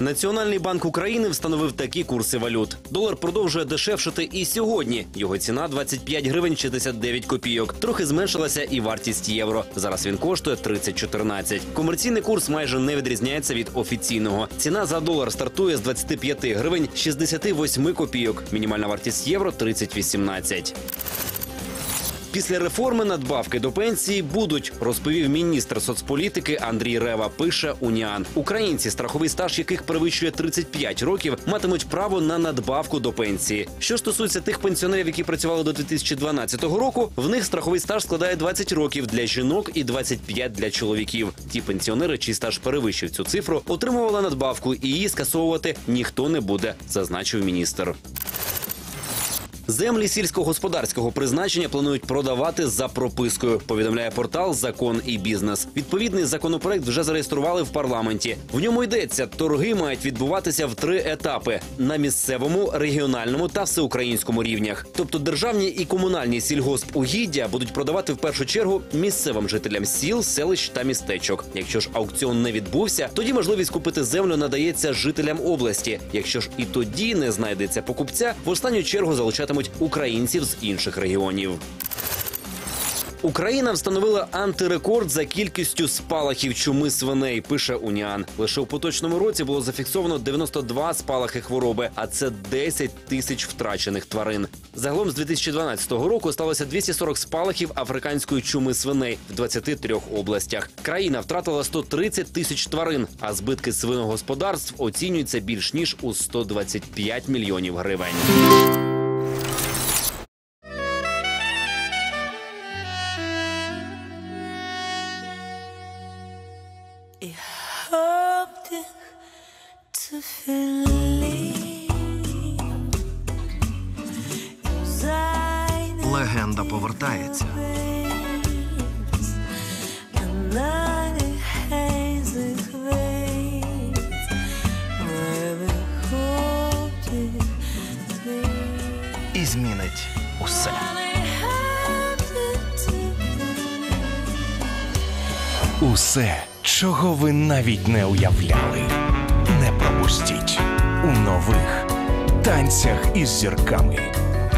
Національний банк України встановив такі курси валют. Долар продовжує дешевшити і сьогодні. Його ціна 25 гривень 69 копійок. Трохи зменшилася і вартість євро. Зараз він коштує 30,14. Комерційний курс майже не відрізняється від офіційного. Ціна за долар стартує з 25 гривень 68 копійок. Мінімальна вартість євро 30,18. Після реформи надбавки до пенсії будуть, розповів міністр соцполітики Андрій Рева. Пише Уніан. Українці, страховий стаж яких перевищує 35 років, матимуть право на надбавку до пенсії. Що стосується тих пенсіонерів, які працювали до 2012 року, в них страховий стаж складає 20 років для жінок і 25 для чоловіків. Ті пенсіонери, чий стаж перевищив цю цифру, отримували надбавку, і її скасовувати ніхто не буде, зазначив міністр. Землі сільськогосподарського призначення планують продавати за пропискою. Повідомляє портал Закон і бізнес. Відповідний законопроект вже зареєстрували в парламенті. В ньому йдеться, торги мають відбуватися в три етапи: на місцевому, регіональному та всеукраїнському рівнях. Тобто державні і комунальні сільгоспугіддя будуть продавати в першу чергу місцевим жителям сіл, селищ та містечок. Якщо ж аукціон не відбувся, тоді можливість купити землю надається жителям області. Якщо ж і тоді не знайдеться покупця, в останню чергу залучатимуть українців з інших регіонів. Україна встановила антирекорд за кількістю спалахів чуми свиней. Пише Уніан. Лише у поточному році було зафіксовано 92 спалахи хвороби, а це 10 тисяч втрачених тварин. Загалом з 2012 року сталося 240 спалахів африканської чуми свиней в 23 областях. Країна втратила 130 тисяч тварин, а збитки свиногосподарств оцінюються більш ніж у 125 мільйонів гривень. Weil wir heute sehen. І змінить усе. Усе, чого ви навіть не уявляли. Не пропустіть у нових танцях із зірками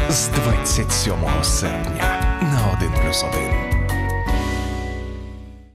з 27 серпня на 1+,1.